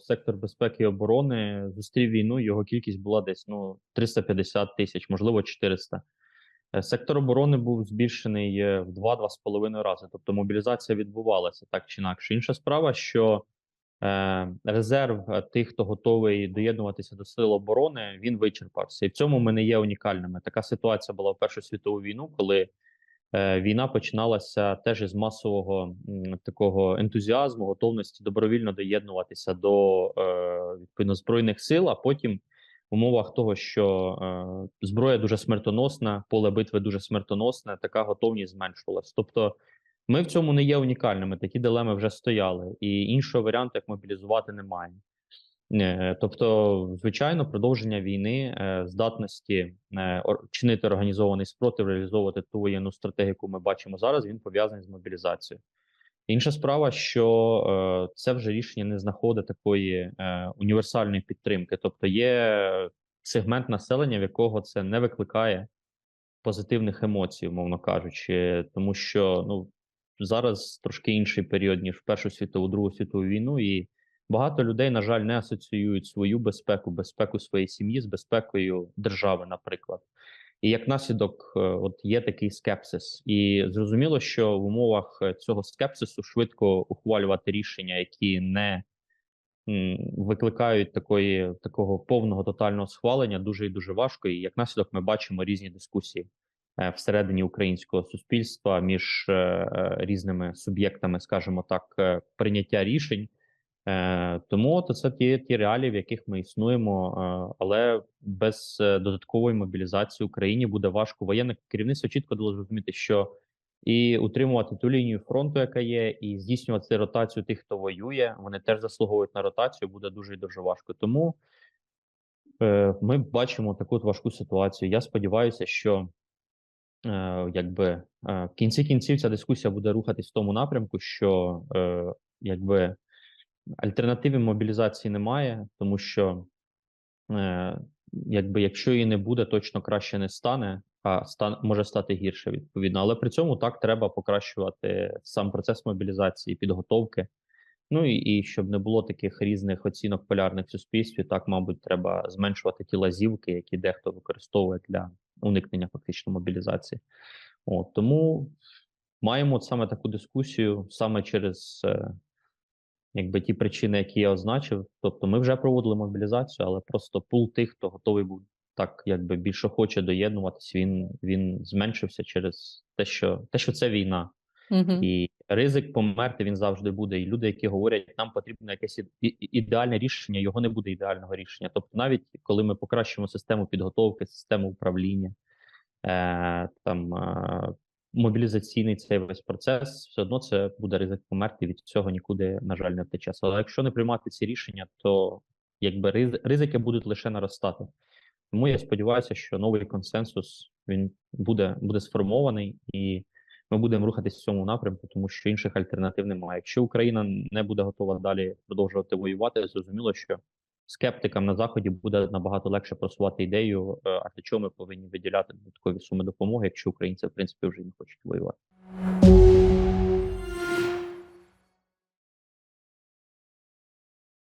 сектор безпеки і оборони зустрів війну. Його кількість була десь ну 350 тисяч, можливо, 400. Е, Сектор оборони був збільшений е, в 2-2,5 рази. Тобто мобілізація відбувалася так чи інакше. Інша справа, що е, резерв е, тих, хто готовий доєднуватися до сил оборони, він вичерпався. І в цьому ми не є унікальними. Така ситуація була в Першу світову війну, коли війна починалася теж із масового такого ентузіазму, готовності добровільно доєднуватися до е, відповідно збройних сил, а потім в умовах того, що е, зброя дуже смертоносна, поле битви дуже смертоносне, така готовність зменшувалась. Тобто, ми в цьому не є унікальними. Такі дилеми вже стояли, і іншого варіанту, як мобілізувати, немає. Е, Тобто, звичайно, продовження війни, е, здатності е, чинити організований спротив, реалізовувати ту воєнну стратегію, яку ми бачимо зараз, він пов'язаний з мобілізацією. Інша справа, що це вже рішення не знаходить такої універсальної підтримки. Тобто є сегмент населення, в якого це не викликає позитивних емоцій, умовно кажучи, тому що ну зараз трошки інший період ніж в Першу світову, Другу світову війну, і багато людей, на жаль, не асоціюють свою безпеку, безпеку своєї сім'ї з безпекою держави, наприклад. І як наслідок, е, от є такий скепсис, і зрозуміло, що в умовах е, цього скепсису швидко ухвалювати рішення, які не викликають такої такого повного тотального схвалення, дуже і дуже важко. І як наслідок, ми бачимо різні дискусії е, всередині українського суспільства між різними суб'єктами, скажімо так, прийняття рішень. Е, тому то це ті, ті реалії, в яких ми існуємо, е, але без е, додаткової мобілізації Україні буде важко. Воєнне керівництво чітко дало зрозуміти, що і утримувати ту лінію фронту, яка є, і здійснювати ротацію тих, хто воює. Вони теж заслуговують на ротацію, буде дуже і дуже важко. Тому ми бачимо таку важку ситуацію. Я сподіваюся, що якби в кінці кінців ця дискусія буде рухатись в тому напрямку, що якби альтернативи мобілізації немає, тому що е, якби якщо її не буде, точно краще не стане, а стан може стати гірше відповідно. Але при цьому так треба покращувати сам процес мобілізації, підготовки. Ну і, і щоб не було таких різних оцінок полярних в суспільстві, так мабуть, треба зменшувати ті лазівки, які дехто використовує для уникнення фактично мобілізації. От тому маємо саме таку дискусію саме через е, якби ті причини, які я означив. Тобто, ми вже проводили мобілізацію, але просто пул тих, хто готовий був так, якби більше хоче доєднуватись, він він зменшився через те, що те, що це війна, Мгм. і ризик померти він завжди буде. І люди, які говорять, нам потрібно якесь ідеальне рішення, його не буде ідеального рішення. Тобто, навіть коли ми покращимо систему підготовки, систему управління, е, там е, мобілізаційний цей весь процес, все одно це буде ризик померти. Від цього нікуди, на жаль, не втече. Але якщо не приймати ці рішення, то якби риз- ризики будуть лише наростати. Тому я сподіваюся, що новий консенсус він буде, буде сформований, і ми будемо рухатись в цьому напрямку, тому що інших альтернатив немає. Якщо Україна не буде готова далі продовжувати воювати, зрозуміло, що скептикам на заході буде набагато легше просувати ідею, е, а для чого ми повинні виділяти додаткові суми допомоги, якщо українці в принципі вже не хочуть воювати.